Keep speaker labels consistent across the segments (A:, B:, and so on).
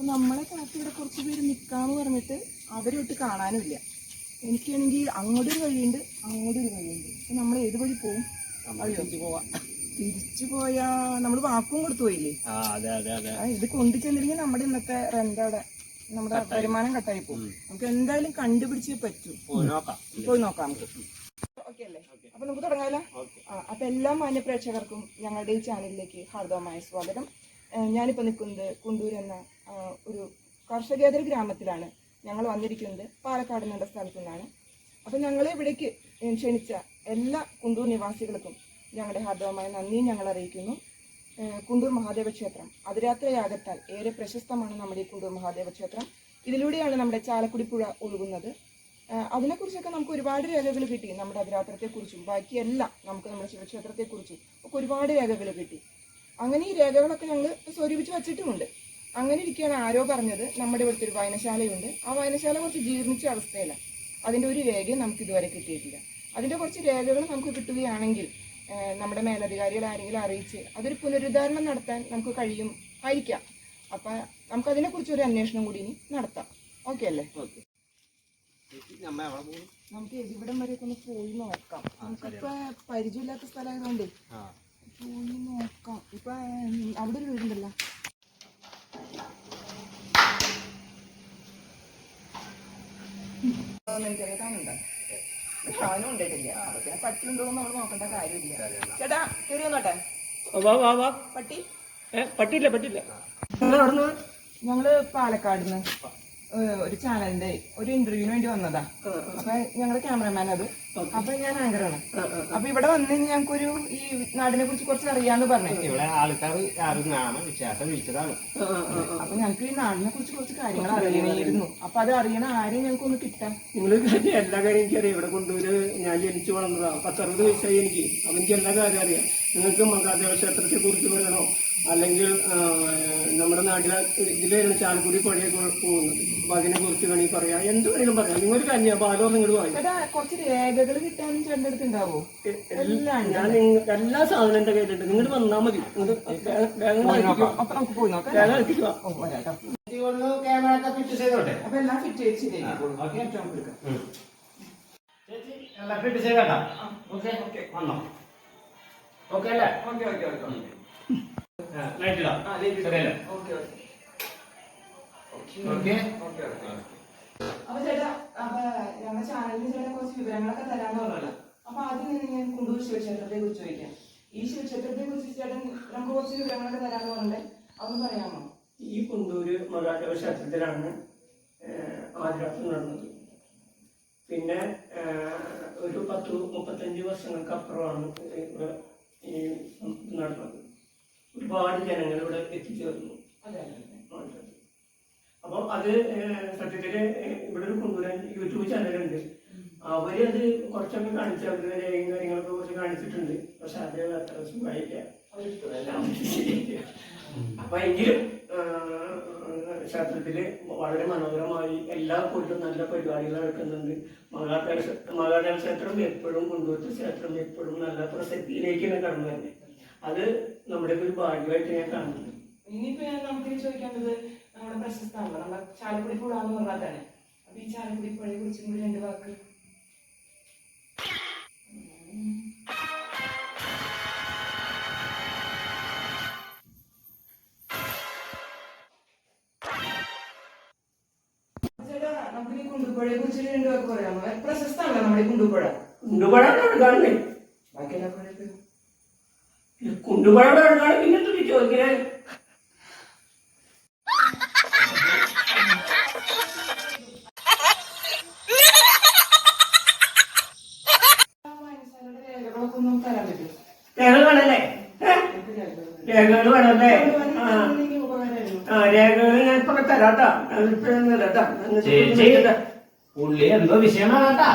A: അപ്പൊ നമ്മളെ കാട്ടിവിടെ ഇവിടെ കുറച്ച് പേര് നിൽക്കാമെന്ന് പറഞ്ഞിട്ട് അവരൊട്ട് കാണാനുമില്ല. എനിക്കാണെങ്കിൽ അങ്ങോട്ടൊരു വഴിയുണ്ട് അങ്ങോട്ടൊരു വഴിയുണ്ട്. അപ്പം നമ്മൾ ഏത് വഴി പോവും?
B: പോവാം.
A: തിരിച്ചു പോയാ നമ്മൾ വാക്കും കൊടുത്തു പോയില്ലേ? ഇത് കൊണ്ടു ചെന്നില്ലെങ്കിൽ നമ്മുടെ ഇന്നത്തെ റെന്റ് അവിടെ നമ്മുടെ വരുമാനം കട്ടായി പോകും. നമുക്ക് എന്തായാലും കണ്ടുപിടിച്ചേ പറ്റൂ.
B: പോയി നോക്കാം.
A: നമുക്ക്. ഓക്കെ അല്ലേ? അപ്പൊ നമുക്ക് തുടങ്ങാമല്ലോ അപ്പൊ എല്ലാ മാന്യപ്രേക്ഷകർക്കും ഞങ്ങളുടെ ഈ ചാനലിലേക്ക് ഹാർദവമായ സ്വാഗതം. ഞാനിപ്പോൾ നിൽക്കുന്നത് കുണ്ടൂർ എന്ന ഒരു കർഷകേതര ഗ്രാമത്തിലാണ്. ഞങ്ങൾ വന്നിരിക്കുന്നത് പാലക്കാട് എന്ന സ്ഥലത്തു നിന്നാണ്. അപ്പോൾ ഞങ്ങളെ ഇവിടേക്ക് ക്ഷണിച്ച എല്ലാ കുണ്ടൂർ നിവാസികൾക്കും ഞങ്ങളുടെ ഹാർദവമായ നന്ദിയും ഞങ്ങൾ അറിയിക്കുന്നു. കുണ്ടൂർ മഹാദേവ ക്ഷേത്രം അതിരാത്രയാകത്താൽ ഏറെ പ്രശസ്തമാണ് നമ്മുടെ ഈ കുണ്ടൂർ മഹാദേവ ക്ഷേത്രം. ഇതിലൂടെയാണ് നമ്മുടെ ചാലക്കുടി പുഴ ഒഴുകുന്നത്. അതിനെക്കുറിച്ചൊക്കെ നമുക്ക് ഒരുപാട് രേഖകൾ കിട്ടി. നമ്മുടെ അതിരാത്രത്തെക്കുറിച്ചും ബാക്കിയെല്ലാം നമുക്ക് നമ്മുടെ ശിവക്ഷേത്രത്തെക്കുറിച്ചും ഒക്കെ ഒരുപാട് രേഖകൾ കിട്ടി. അങ്ങനെ ഈ രേഖകളൊക്കെ ഞങ്ങൾ സ്വരൂപിച്ച് വച്ചിട്ടുമുണ്ട്. അങ്ങനെ ഇരിക്കുകയാണ് ആരോ പറഞ്ഞത്. നമ്മുടെ ഇവിടുത്തെ ഒരു വായനശാലയുണ്ട്. ആ വായനശാല കുറച്ച് ജീർണിച്ച അവസ്ഥയിലാണ് അതിന്റെ ഒരു രേഖയും നമുക്ക് ഇതുവരെ കിട്ടിയിട്ടില്ല. അതിന്റെ കുറച്ച് രേഖകൾ നമുക്ക് കിട്ടുകയാണെങ്കിൽ നമ്മുടെ മേലധികാരികൾ ആരെങ്കിലും അറിയിച്ച് അതൊരു പുനരുദ്ധാരണം നടത്താൻ നമുക്ക് കഴിയും ആയിരിക്കാം. അപ്പം നമുക്ക് അതിനെക്കുറിച്ച് ഒരു അന്വേഷണം കൂടി ഇനി നടത്താം. ഓക്കെ അല്ലേ? നമുക്ക് എവിടം വരെയൊക്കെ ഒന്ന് പോയി നോക്കാം. നമുക്കിപ്പോ പരിചയമില്ലാത്ത സ്ഥലമായതുകൊണ്ട് പോയി നോക്കാം. ഇപ്പൊ അവിടെ ഒരു വീടുണ്ടല്ലോ ഉണ്ടായിട്ടില്ല അതൊക്കെ പറ്റിയുണ്ടോ എന്ന് നമ്മൾ നോക്കേണ്ട കാര്യമില്ല. ചേട്ടാ കയറി വന്നോട്ടെ പട്ടി.
B: പട്ടിയില്ല പറ്റില്ല
A: ഞങ്ങൾ പാലക്കാടിന്ന്. ഒരു ചാനലിന്റെ ഒരു ഇന്റർവ്യൂവിന് വേണ്ടി വന്നതാ. അപ്പൊ ഞങ്ങളുടെ ക്യാമറമാൻ അത്. അപ്പൊ ഞാൻ ആങ്കറാണ് അപ്പൊ ഇവിടെ വന്ന് ഞങ്ങൾക്കൊരു ഈ നാടിനെ കുറിച്ച് കുറച്ച് അറിയാന്ന് പറഞ്ഞു.
B: ഇവിടെ ആൾക്കാർ ആരും കാണാൻ വിശ്വാസം വിളിച്ചതാണ്.
A: അപ്പൊ ഞങ്ങൾക്ക് ഈ നാടിനെ കുറിച്ച് കുറച്ച് കാര്യങ്ങൾ അറിയണമായിരുന്നു. അപ്പൊ അത് അറിയണ ആരെയും ഞങ്ങൾക്ക് ഒന്ന് കിട്ടാൻ
C: നിങ്ങൾ എല്ലാ കാര്യം എനിക്കറിയാം. ഇവിടെ കൊണ്ടുവര് ഞാൻ ജനിച്ചു വളർന്നതാ. പത്തറുപത് വയസ്സായി എനിക്ക്. അപ്പൊ എനിക്ക് എല്ലാ കാര്യം അറിയാം. നിങ്ങൾക്ക് മഹാദേവ ക്ഷേത്രത്തെ കുറിച്ച് പറയണോ? അല്ലെങ്കിൽ നമ്മുടെ നാട്ടിലെ ഇതിലായിരുന്നു ചാലക്കുടി പുഴയൊക്കെ പോകുന്നത്. അപ്പൊ അതിനെ കുറിച്ച് വേണമെങ്കിൽ പറയാം. എന്ത് വേണമെങ്കിലും പറയാം. നിങ്ങൾ കന്യാ ബാലോ നിങ്ങൾ
A: കുറച്ച് രേഖകൾ കിട്ടാനും എല്ലാം
C: ഞാൻ എല്ലാ സാധനം എന്റെ കയ്യിലുണ്ട്. നിങ്ങൾ വന്നാൽ മതി.
B: ചേച്ചി എല്ലാം ഫിറ്റ് ചെയ്തോട്ടെ? ഓക്കെ
A: ഓക്കെ
B: വന്നോ. ഓക്കെ അല്ലേ?
A: ഓക്കെ ഓക്കെ ഓക്കെ
B: ലൈറ്റ് ഇടാം.
A: ആ ലേറ്റ്
B: ശരിയല്ലേ?
A: Okay okay
B: okay
A: okay okay അപ്പൊ ചേട്ടാ അപ്പൊ ഞങ്ങളുടെ ചാനലിൽ ചേട്ടാ കുറച്ച് വിവരങ്ങളൊക്കെ തരാന്ന് പറഞ്ഞല്ലോ. അപ്പൊ ആദ്യം തന്നെ ഞാൻ കുണ്ടൂർ ശിവക്ഷേത്രത്തെ കുറിച്ച് ചോദിക്കാം. ഈ ശിവക്ഷേത്രത്തെ കുറിച്ച് ചേട്ടൻ നമുക്ക് കുറച്ച് വിവരങ്ങളൊക്കെ തരാന്ന് പറഞ്ഞേ അതൊന്ന് പറയാമോ?
C: ഈ കുണ്ടൂര് മഹാദേവ ക്ഷേത്രത്തിലാണ് ആദ്യരാത്രി നടന്നത്. പിന്നെ ഒരു പത്ത് മുപ്പത്തഞ്ച് വർഷങ്ങൾക്ക് അപ്പുറമാണ് നടന്നത്. ഒരുപാട് ജനങ്ങൾ ഇവിടെ എത്തിച്ചേർന്നു അപ്പൊ അതെ സത്യത്തിൽ ഇവിടെ ഒരു കൊണ്ടുവരാൻ യൂട്യൂബ് ചാനലുണ്ട്. അവർ അത് കുറച്ചൊക്കെ കാണിച്ചു രേഖയും കാര്യങ്ങളൊക്കെ കുറച്ച് കാണിച്ചിട്ടുണ്ട്. പക്ഷെ അത് അത്ര സുഖമായില്ല. അപ്പൊ എങ്കിലും ക്ഷേത്രത്തിൽ വളരെ മനോഹരമായി എല്ലാ കൊല്ലം നല്ല പരിപാടികൾ നടക്കുന്നുണ്ട്. മഹാകാല മഹാദേവ ക്ഷേത്രം എപ്പോഴും കൊണ്ടുവച്ച ക്ഷേത്രം എപ്പോഴും നല്ല പ്രസിദ്ധിയിലേക്ക് കടന്നു തന്നെ അത് നമ്മുടെ ഒരു ഭാഗ്യമായിട്ട് ഞാൻ കാണുന്നു
A: ഇനിയിപ്പോ ഞാൻ നമുക്ക് ചോദിക്കേണ്ടത് നമ്മുടെ പ്രശസ്തമാണ് നമ്മുടെ ചാലക്കുടി പുഴ എന്ന് പറഞ്ഞാൽ തന്നെ അപ്പൊ ഈ ചാലക്കുടി പുഴയെ കുറിച്ചും കൂടി രണ്ട് വാക്ക് കുണ്ടുപുഴയെ കുറിച്ച് രണ്ട് പറയാമോ പ്രശസ്തമാണല്ലോ നമ്മുടെ കുണ്ടുപുഴ.
C: കുണ്ടുപഴ ഒഴുകാണ്
A: ബാക്കി എല്ലാ പുഴയൊക്കെ
C: കുണ്ടുപഴ ഒഴുകാണ് പിന്നെ
A: ഒന്നും തരാൻ പറ്റുമോ
C: രേഖകൾ വേണല്ലേ? ആ. രേഖകൾ ഞാൻ ഇപ്പൊ തരാട്ടാ ഇപ്പോഴൊന്നും തരാട്ടാ
B: പുള്ളി എന്തോ വിഷയമാണ് കേട്ടാ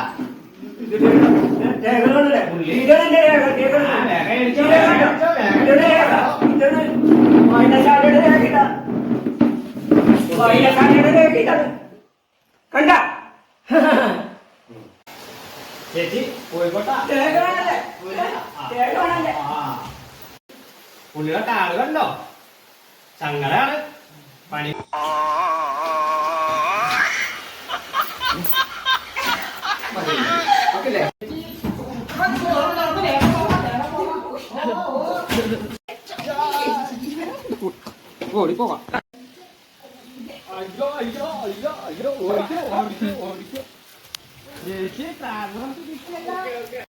C: കണ്ട? ചേച്ചി കോഴിക്കോട്ടാ
B: പുള്ളിയുടെ കാറ് കണ്ടോ
C: ചങ്ങലാണ്
B: പണി 네. 어,
C: 우리 뽑아. 아, 이거, 이거,
B: 이거,
C: 이거,
B: 이거, 이거, 이거. 이렇게 따로. 오케이, 오케이.